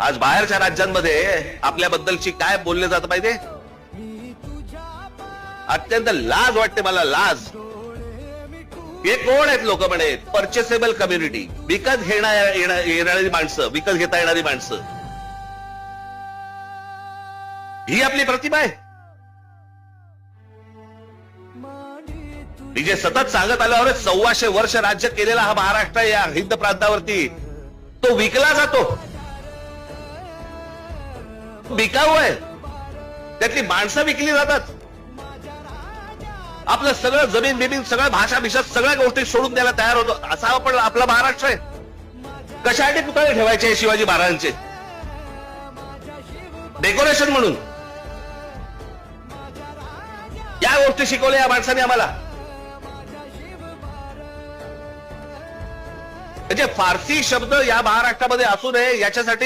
आज बाहेरच्या राज्यांमध्ये आपल्याबद्दलची काय बोलले जात पाहिजे? अत्यंत लाज वाटते मला लाज. हे कोण आहेत लोक म्हणे? परचेसेबल कम्युनिटी विकत घेणार येणारी माणसं विकत घेता येणारी माणसं. ही आपली प्रतिभा आहे. मी जे सतत सांगत आल्यावर सव्वाशे वर्ष राज्य केलेला हा महाराष्ट्र या हिंद प्रांतावरती तो विकला जातो. विकाऊ आहे. त्यातली माणसं विकली जातात. आपलं सगळं जमीन बिमीन सगळं भाषा भिषा सगळ्या गोष्टी सोडून द्यायला तयार होतो. असा आपण आपला महाराष्ट्र आहे. कशासाठी पुतळे ठेवायचे शिवाजी महाराजांचे? डेकोरेशन म्हणून. या गोष्टी शिकवल्या या माणसाने आम्हाला. म्हणजे फारसी शब्द या महाराष्ट्रामध्ये असू नये याच्यासाठी